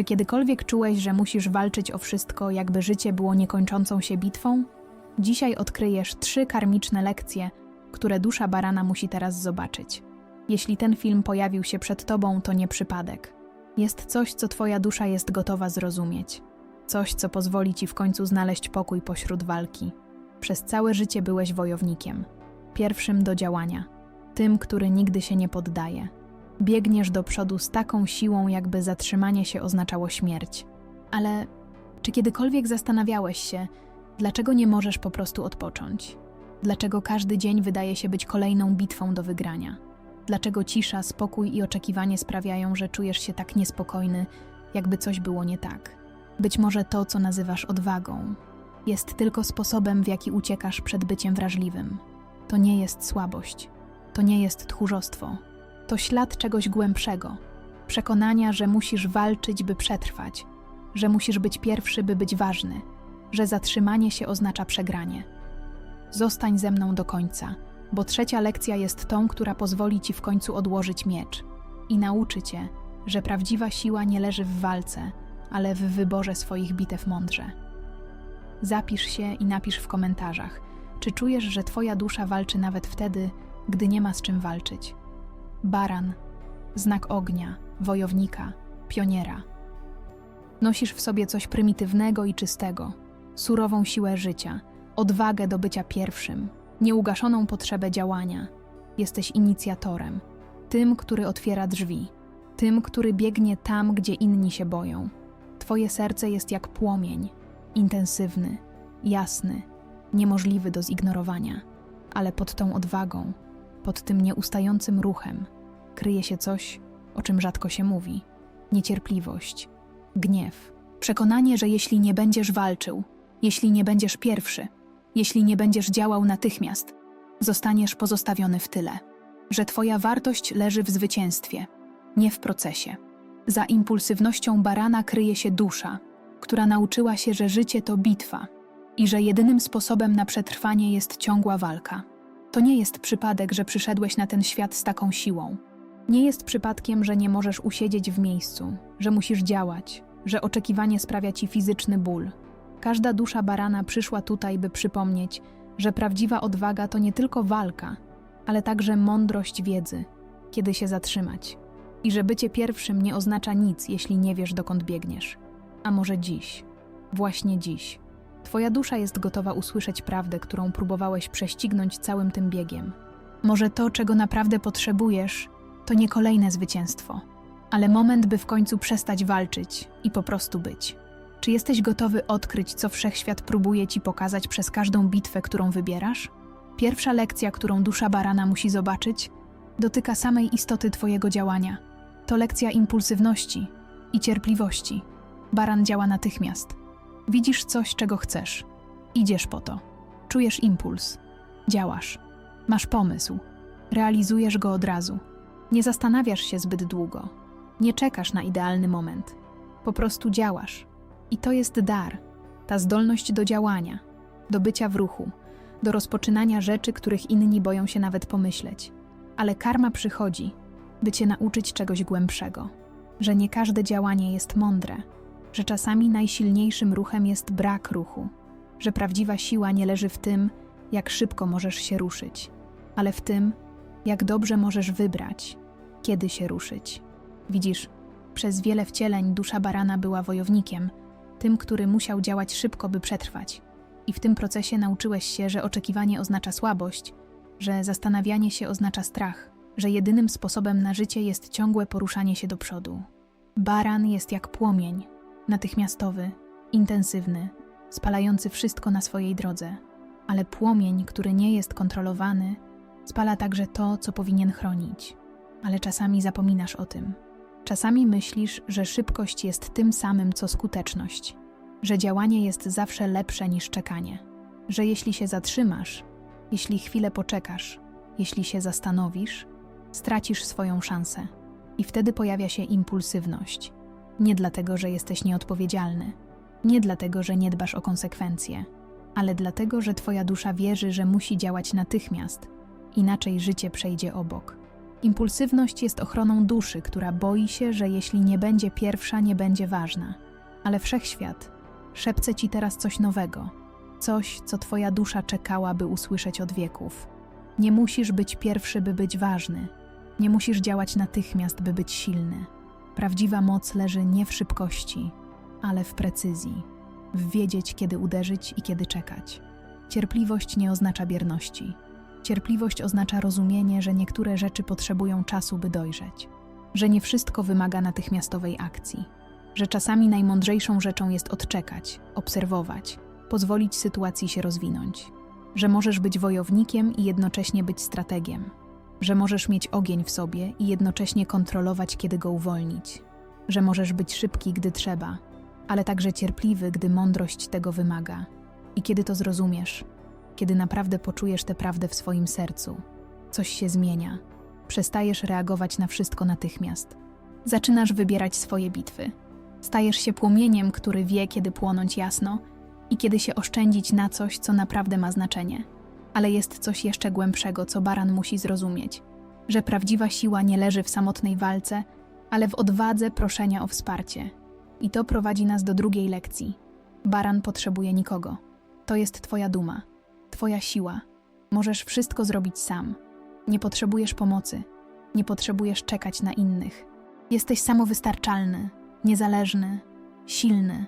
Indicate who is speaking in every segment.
Speaker 1: Czy kiedykolwiek czułeś, że musisz walczyć o wszystko, jakby życie było niekończącą się bitwą? Dzisiaj odkryjesz trzy karmiczne lekcje, które dusza barana musi teraz zobaczyć. Jeśli ten film pojawił się przed tobą, to nie przypadek. Jest coś, co twoja dusza jest gotowa zrozumieć. Coś, co pozwoli ci w końcu znaleźć pokój pośród walki. Przez całe życie byłeś wojownikiem. Pierwszym do działania. Tym, który nigdy się nie poddaje. Biegniesz do przodu z taką siłą, jakby zatrzymanie się oznaczało śmierć. Ale czy kiedykolwiek zastanawiałeś się, dlaczego nie możesz po prostu odpocząć? Dlaczego każdy dzień wydaje się być kolejną bitwą do wygrania? Dlaczego cisza, spokój i oczekiwanie sprawiają, że czujesz się tak niespokojny, jakby coś było nie tak? Być może to, co nazywasz odwagą, jest tylko sposobem, w jaki uciekasz przed byciem wrażliwym. To nie jest słabość, to nie jest tchórzostwo, to ślad czegoś głębszego przekonania, że musisz walczyć, by przetrwać, że musisz być pierwszy, by być ważny, że zatrzymanie się oznacza przegranie. Zostań ze mną do końca, bo trzecia lekcja jest tą, która pozwoli ci w końcu odłożyć miecz i nauczy cię, że prawdziwa siła nie leży w walce, ale w wyborze swoich bitew mądrze. Zapisz się i napisz w komentarzach, czy czujesz, że twoja dusza walczy nawet wtedy, gdy nie ma z czym walczyć. Baran, znak ognia, wojownika, pioniera. Nosisz w sobie coś prymitywnego i czystego, surową siłę życia, odwagę do bycia pierwszym, nieugaszoną potrzebę działania. Jesteś inicjatorem, tym, który otwiera drzwi, tym, który biegnie tam, gdzie inni się boją. Twoje serce jest jak płomień, intensywny, jasny, niemożliwy do zignorowania, ale pod tą odwagą, pod tym nieustającym ruchem kryje się coś, o czym rzadko się mówi: niecierpliwość, gniew, przekonanie, że jeśli nie będziesz walczył, jeśli nie będziesz pierwszy, jeśli nie będziesz działał natychmiast, zostaniesz pozostawiony w tyle, że Twoja wartość leży w zwycięstwie, nie w procesie. Za impulsywnością barana kryje się dusza, która nauczyła się, że życie to bitwa i że jedynym sposobem na przetrwanie jest ciągła walka. To nie jest przypadek, że przyszedłeś na ten świat z taką siłą. Nie jest przypadkiem, że nie możesz usiedzieć w miejscu, że musisz działać, że oczekiwanie sprawia ci fizyczny ból. Każda dusza barana przyszła tutaj, by przypomnieć, że prawdziwa odwaga to nie tylko walka, ale także mądrość wiedzy, kiedy się zatrzymać. I że bycie pierwszym nie oznacza nic, jeśli nie wiesz, dokąd biegniesz. A może dziś, właśnie dziś, Twoja dusza jest gotowa usłyszeć prawdę, którą próbowałeś prześcignąć całym tym biegiem. Może to, czego naprawdę potrzebujesz, to nie kolejne zwycięstwo, ale moment, by w końcu przestać walczyć i po prostu być. Czy jesteś gotowy odkryć, co wszechświat próbuje ci pokazać przez każdą bitwę, którą wybierasz? Pierwsza lekcja, którą dusza barana musi zobaczyć, dotyka samej istoty Twojego działania. To lekcja impulsywności i cierpliwości. Baran działa natychmiast. Widzisz coś, czego chcesz. Idziesz po to. Czujesz impuls. Działasz. Masz pomysł. Realizujesz go od razu. Nie zastanawiasz się zbyt długo. Nie czekasz na idealny moment. Po prostu działasz. I to jest dar. Ta zdolność do działania, do bycia w ruchu, do rozpoczynania rzeczy, których inni boją się nawet pomyśleć. Ale karma przychodzi, by cię nauczyć czegoś głębszego. Że nie każde działanie jest mądre że czasami najsilniejszym ruchem jest brak ruchu, że prawdziwa siła nie leży w tym, jak szybko możesz się ruszyć, ale w tym, jak dobrze możesz wybrać, kiedy się ruszyć. Widzisz, przez wiele wcieleń dusza barana była wojownikiem, tym, który musiał działać szybko, by przetrwać. I w tym procesie nauczyłeś się, że oczekiwanie oznacza słabość, że zastanawianie się oznacza strach, że jedynym sposobem na życie jest ciągłe poruszanie się do przodu. Baran jest jak płomień, natychmiastowy, intensywny, spalający wszystko na swojej drodze, ale płomień, który nie jest kontrolowany, spala także to, co powinien chronić. Ale czasami zapominasz o tym. Czasami myślisz, że szybkość jest tym samym, co skuteczność, że działanie jest zawsze lepsze niż czekanie, że jeśli się zatrzymasz, jeśli chwilę poczekasz, jeśli się zastanowisz, stracisz swoją szansę. I wtedy pojawia się impulsywność nie dlatego, że jesteś nieodpowiedzialny, nie dlatego, że nie dbasz o konsekwencje, ale dlatego, że Twoja dusza wierzy, że musi działać natychmiast, inaczej życie przejdzie obok. Impulsywność jest ochroną duszy, która boi się, że jeśli nie będzie pierwsza, nie będzie ważna. Ale wszechświat szepce ci teraz coś nowego, coś, co twoja dusza czekała, by usłyszeć od wieków. Nie musisz być pierwszy, by być ważny. Nie musisz działać natychmiast, by być silny. Prawdziwa moc leży nie w szybkości, ale w precyzji, w wiedzieć, kiedy uderzyć i kiedy czekać. Cierpliwość nie oznacza bierności. Cierpliwość oznacza rozumienie, że niektóre rzeczy potrzebują czasu, by dojrzeć, że nie wszystko wymaga natychmiastowej akcji, że czasami najmądrzejszą rzeczą jest odczekać, obserwować, pozwolić sytuacji się rozwinąć, że możesz być wojownikiem i jednocześnie być strategiem, że możesz mieć ogień w sobie i jednocześnie kontrolować, kiedy go uwolnić, że możesz być szybki, gdy trzeba, ale także cierpliwy, gdy mądrość tego wymaga. I kiedy to zrozumiesz, kiedy naprawdę poczujesz tę prawdę w swoim sercu, coś się zmienia. Przestajesz reagować na wszystko natychmiast. Zaczynasz wybierać swoje bitwy. Stajesz się płomieniem, który wie, kiedy płonąć jasno i kiedy się oszczędzić na coś, co naprawdę ma znaczenie. Ale jest coś jeszcze głębszego, co baran musi zrozumieć: że prawdziwa siła nie leży w samotnej walce, ale w odwadze proszenia o wsparcie. I to prowadzi nas do drugiej lekcji. Baran potrzebuje nikogo. To jest Twoja duma, Twoja siła. Możesz wszystko zrobić sam. Nie potrzebujesz pomocy, nie potrzebujesz czekać na innych. Jesteś samowystarczalny, niezależny, silny.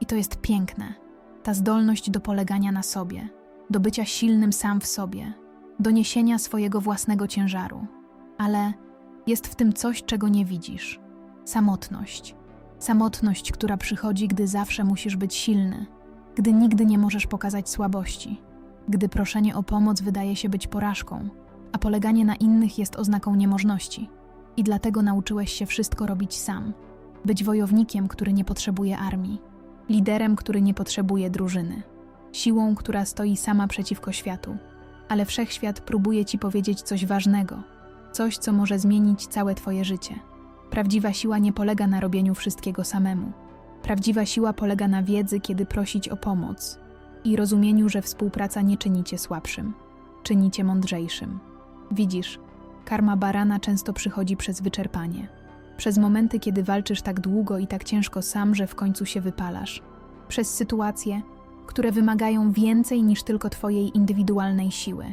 Speaker 1: I to jest piękne. Ta zdolność do polegania na sobie, do bycia silnym sam w sobie, do niesienia swojego własnego ciężaru. Ale jest w tym coś, czego nie widzisz samotność. Samotność, która przychodzi, gdy zawsze musisz być silny, gdy nigdy nie możesz pokazać słabości, gdy proszenie o pomoc wydaje się być porażką, a poleganie na innych jest oznaką niemożności. I dlatego nauczyłeś się wszystko robić sam. Być wojownikiem, który nie potrzebuje armii, liderem, który nie potrzebuje drużyny, siłą, która stoi sama przeciwko światu. Ale wszechświat próbuje ci powiedzieć coś ważnego, coś, co może zmienić całe twoje życie. Prawdziwa siła nie polega na robieniu wszystkiego samemu. Prawdziwa siła polega na wiedzy, kiedy prosić o pomoc i rozumieniu, że współpraca nie czyni cię słabszym, czyni cię mądrzejszym. Widzisz, karma barana często przychodzi przez wyczerpanie, przez momenty, kiedy walczysz tak długo i tak ciężko sam, że w końcu się wypalasz, przez sytuacje, które wymagają więcej niż tylko twojej indywidualnej siły.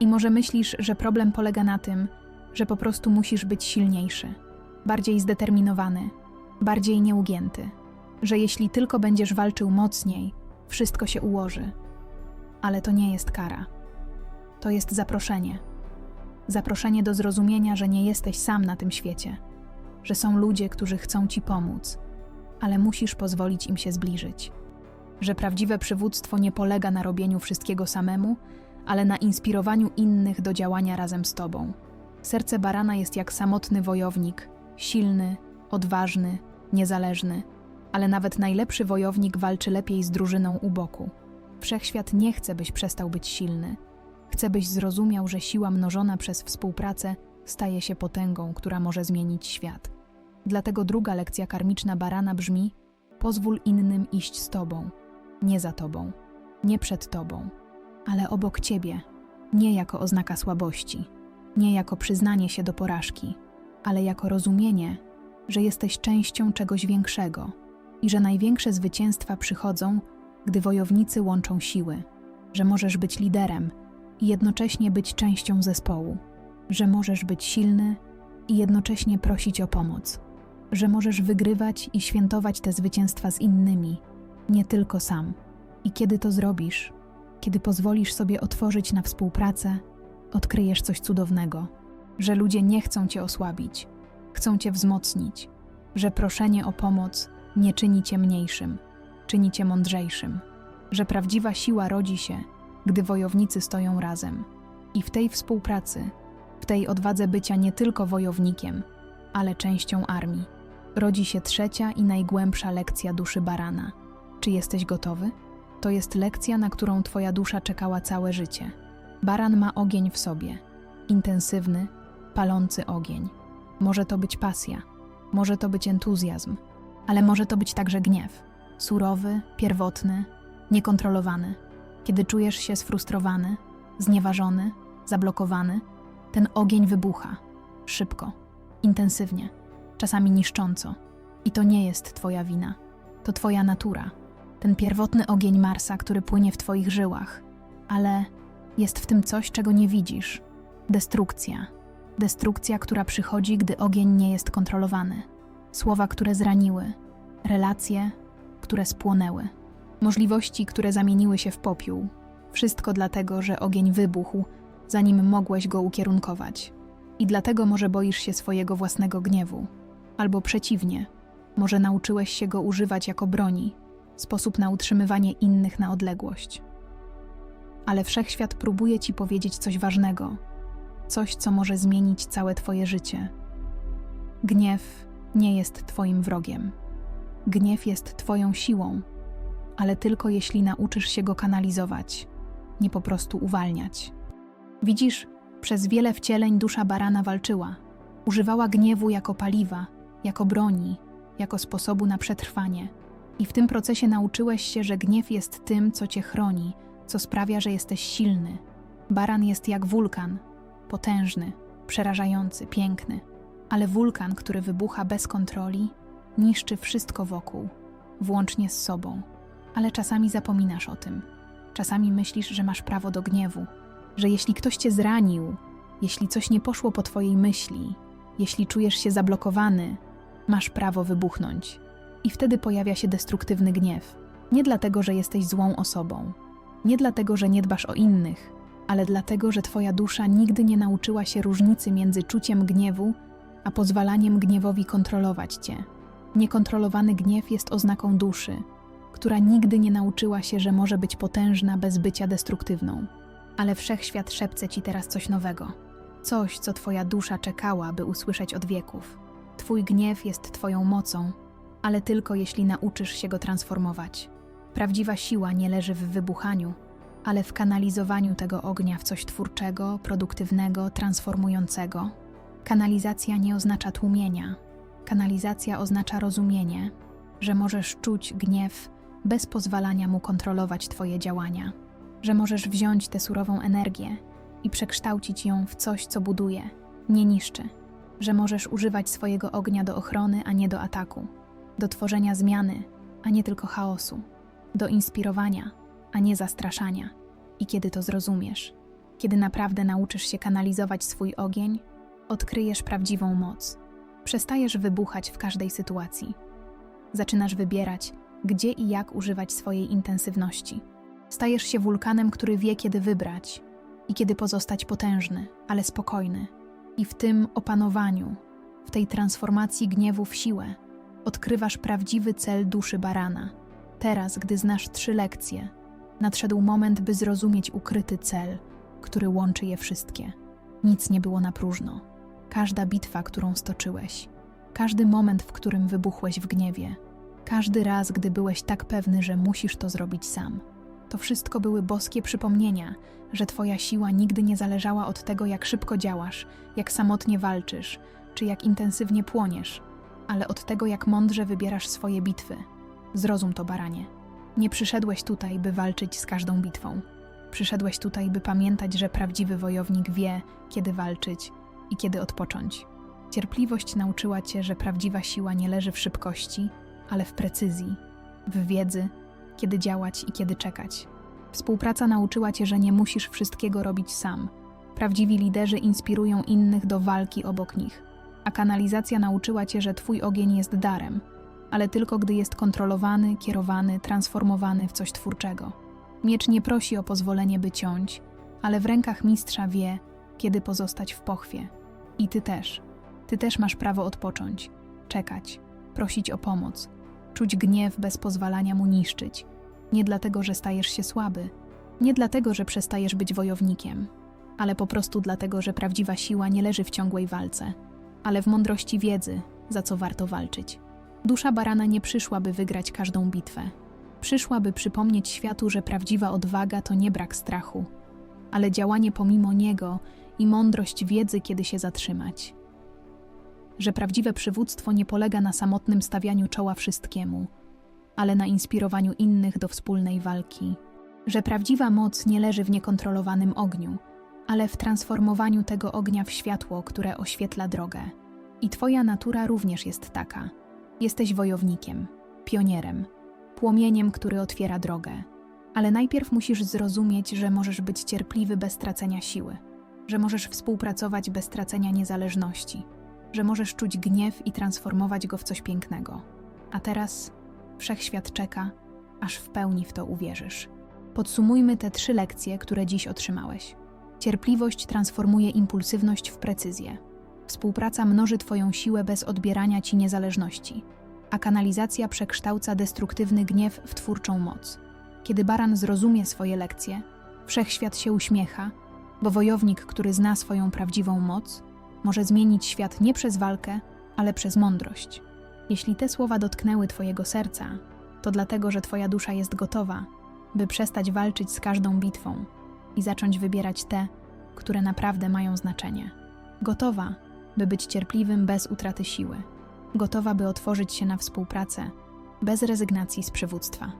Speaker 1: I może myślisz, że problem polega na tym, że po prostu musisz być silniejszy, bardziej zdeterminowany, bardziej nieugięty że jeśli tylko będziesz walczył mocniej, wszystko się ułoży. Ale to nie jest kara. To jest zaproszenie. Zaproszenie do zrozumienia, że nie jesteś sam na tym świecie, że są ludzie, którzy chcą ci pomóc, ale musisz pozwolić im się zbliżyć. Że prawdziwe przywództwo nie polega na robieniu wszystkiego samemu, ale na inspirowaniu innych do działania razem z tobą. Serce barana jest jak samotny wojownik, silny, odważny, niezależny ale nawet najlepszy wojownik walczy lepiej z drużyną u boku. Wszechświat nie chce, byś przestał być silny. Chce, byś zrozumiał, że siła mnożona przez współpracę staje się potęgą, która może zmienić świat. Dlatego druga lekcja karmiczna barana brzmi: pozwól innym iść z tobą, nie za tobą, nie przed tobą, ale obok ciebie, nie jako oznaka słabości, nie jako przyznanie się do porażki, ale jako rozumienie, że jesteś częścią czegoś większego i że największe zwycięstwa przychodzą, gdy wojownicy łączą siły, że możesz być liderem i jednocześnie być częścią zespołu, że możesz być silny i jednocześnie prosić o pomoc, że możesz wygrywać i świętować te zwycięstwa z innymi, nie tylko sam. I kiedy to zrobisz, kiedy pozwolisz sobie otworzyć na współpracę, odkryjesz coś cudownego, że ludzie nie chcą cię osłabić, chcą cię wzmocnić, że proszenie o pomoc nie czyni cię mniejszym, czyni cię mądrzejszym, że prawdziwa siła rodzi się, gdy wojownicy stoją razem. I w tej współpracy, w tej odwadze bycia nie tylko wojownikiem, ale częścią armii, rodzi się trzecia i najgłębsza lekcja duszy barana. Czy jesteś gotowy? To jest lekcja, na którą twoja dusza czekała całe życie. Baran ma ogień w sobie, intensywny, palący ogień. Może to być pasja, może to być entuzjazm, ale może to być także gniew surowy, pierwotny, niekontrolowany. Kiedy czujesz się sfrustrowany, znieważony, zablokowany, ten ogień wybucha. szybko, intensywnie, czasami niszcząco. I to nie jest Twoja wina. To Twoja natura, ten pierwotny ogień Marsa, który płynie w Twoich żyłach. Ale jest w tym coś, czego nie widzisz destrukcja. Destrukcja, która przychodzi, gdy ogień nie jest kontrolowany. Słowa, które zraniły, relacje, które spłonęły, możliwości, które zamieniły się w popiół. Wszystko dlatego, że ogień wybuchł, zanim mogłeś go ukierunkować. I dlatego może boisz się swojego własnego gniewu. Albo przeciwnie, może nauczyłeś się go używać jako broni, sposób na utrzymywanie innych na odległość. Ale wszechświat próbuje ci powiedzieć coś ważnego, coś, co może zmienić całe twoje życie. Gniew nie jest twoim wrogiem. Gniew jest twoją siłą, ale tylko jeśli nauczysz się go kanalizować, nie po prostu uwalniać. Widzisz, przez wiele wcieleń dusza barana walczyła. Używała gniewu jako paliwa, jako broni, jako sposobu na przetrwanie. I w tym procesie nauczyłeś się, że gniew jest tym, co cię chroni, co sprawia, że jesteś silny. Baran jest jak wulkan, potężny, przerażający, piękny, ale wulkan, który wybucha bez kontroli, niszczy wszystko wokół, włącznie z sobą. Ale czasami zapominasz o tym. Czasami myślisz, że masz prawo do gniewu, że jeśli ktoś cię zranił, jeśli coś nie poszło po twojej myśli, jeśli czujesz się zablokowany, masz prawo wybuchnąć. I wtedy pojawia się destruktywny gniew. Nie dlatego, że jesteś złą osobą, nie dlatego, że nie dbasz o innych, ale dlatego, że twoja dusza nigdy nie nauczyła się różnicy między czuciem gniewu a pozwalaniem gniewowi kontrolować cię. Niekontrolowany gniew jest oznaką duszy, która nigdy nie nauczyła się, że może być potężna bez bycia destruktywną. Ale wszechświat szepce ci teraz coś nowego. Coś, co twoja dusza czekała, by usłyszeć od wieków. Twój gniew jest twoją mocą, ale tylko jeśli nauczysz się go transformować. Prawdziwa siła nie leży w wybuchaniu, ale w kanalizowaniu tego ognia w coś twórczego, produktywnego, transformującego. Kanalizacja nie oznacza tłumienia. Kanalizacja oznacza rozumienie, że możesz czuć gniew bez pozwalania mu kontrolować Twoje działania, że możesz wziąć tę surową energię i przekształcić ją w coś, co buduje, nie niszczy, że możesz używać swojego ognia do ochrony, a nie do ataku, do tworzenia zmiany, a nie tylko chaosu, do inspirowania, a nie zastraszania. I kiedy to zrozumiesz, kiedy naprawdę nauczysz się kanalizować swój ogień, odkryjesz prawdziwą moc. Przestajesz wybuchać w każdej sytuacji. Zaczynasz wybierać, gdzie i jak używać swojej intensywności. Stajesz się wulkanem, który wie, kiedy wybrać i kiedy pozostać potężny, ale spokojny. I w tym opanowaniu, w tej transformacji gniewu w siłę, odkrywasz prawdziwy cel duszy barana. Teraz, gdy znasz trzy lekcje, nadszedł moment, by zrozumieć ukryty cel, który łączy je wszystkie. Nic nie było na próżno. Każda bitwa, którą stoczyłeś, każdy moment, w którym wybuchłeś w gniewie, każdy raz, gdy byłeś tak pewny, że musisz to zrobić sam. To wszystko były boskie przypomnienia, że Twoja siła nigdy nie zależała od tego, jak szybko działasz, jak samotnie walczysz, czy jak intensywnie płoniesz, ale od tego, jak mądrze wybierasz swoje bitwy. Zrozum to, baranie. Nie przyszedłeś tutaj, by walczyć z każdą bitwą. Przyszedłeś tutaj, by pamiętać, że prawdziwy wojownik wie, kiedy walczyć i kiedy odpocząć. Cierpliwość nauczyła cię, że prawdziwa siła nie leży w szybkości, ale w precyzji, w wiedzy, kiedy działać i kiedy czekać. Współpraca nauczyła cię, że nie musisz wszystkiego robić sam. Prawdziwi liderzy inspirują innych do walki obok nich, a kanalizacja nauczyła cię, że twój ogień jest darem, ale tylko gdy jest kontrolowany, kierowany, transformowany w coś twórczego. Miecz nie prosi o pozwolenie, by ciąć, ale w rękach mistrza wie, kiedy pozostać w pochwie. I ty też. Ty też masz prawo odpocząć, czekać, prosić o pomoc, czuć gniew bez pozwalania mu niszczyć. Nie dlatego, że stajesz się słaby, nie dlatego, że przestajesz być wojownikiem, ale po prostu dlatego, że prawdziwa siła nie leży w ciągłej walce, ale w mądrości wiedzy, za co warto walczyć. Dusza barana nie przyszła, by wygrać każdą bitwę. Przyszła, by przypomnieć światu, że prawdziwa odwaga to nie brak strachu, ale działanie pomimo niego i mądrość wiedzy, kiedy się zatrzymać. Że prawdziwe przywództwo nie polega na samotnym stawianiu czoła wszystkiemu, ale na inspirowaniu innych do wspólnej walki. Że prawdziwa moc nie leży w niekontrolowanym ogniu, ale w transformowaniu tego ognia w światło, które oświetla drogę. I Twoja natura również jest taka. Jesteś wojownikiem, pionierem, płomieniem, który otwiera drogę. Ale najpierw musisz zrozumieć, że możesz być cierpliwy bez tracenia siły, że możesz współpracować bez tracenia niezależności, że możesz czuć gniew i transformować go w coś pięknego. A teraz wszechświat czeka, aż w pełni w to uwierzysz. Podsumujmy te trzy lekcje, które dziś otrzymałeś. Cierpliwość transformuje impulsywność w precyzję. Współpraca mnoży Twoją siłę bez odbierania Ci niezależności, a kanalizacja przekształca destruktywny gniew w twórczą moc. Kiedy baran zrozumie swoje lekcje, wszechświat się uśmiecha, bo wojownik, który zna swoją prawdziwą moc, może zmienić świat nie przez walkę, ale przez mądrość. Jeśli te słowa dotknęły Twojego serca, to dlatego, że Twoja dusza jest gotowa, by przestać walczyć z każdą bitwą i zacząć wybierać te, które naprawdę mają znaczenie. Gotowa, by być cierpliwym bez utraty siły. Gotowa, by otworzyć się na współpracę, bez rezygnacji z przywództwa.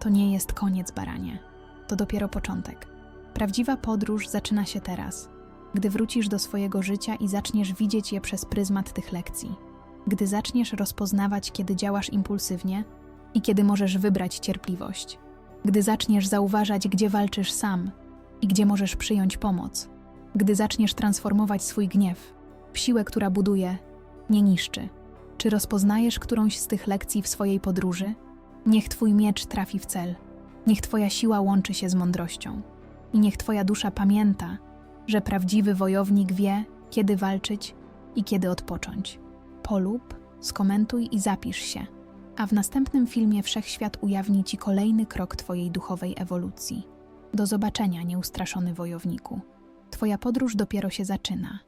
Speaker 1: To nie jest koniec, baranie. To dopiero początek. Prawdziwa podróż zaczyna się teraz, gdy wrócisz do swojego życia i zaczniesz widzieć je przez pryzmat tych lekcji. Gdy zaczniesz rozpoznawać, kiedy działasz impulsywnie i kiedy możesz wybrać cierpliwość. Gdy zaczniesz zauważać, gdzie walczysz sam i gdzie możesz przyjąć pomoc. Gdy zaczniesz transformować swój gniew w siłę, która buduje, nie niszczy. Czy rozpoznajesz którąś z tych lekcji w swojej podróży? Niech Twój miecz trafi w cel. Niech Twoja siła łączy się z mądrością. I niech Twoja dusza pamięta, że prawdziwy wojownik wie, kiedy walczyć i kiedy odpocząć. Polub, skomentuj i zapisz się, a w następnym filmie Wszechświat ujawni Ci kolejny krok Twojej duchowej ewolucji. Do zobaczenia, nieustraszony wojowniku. Twoja podróż dopiero się zaczyna.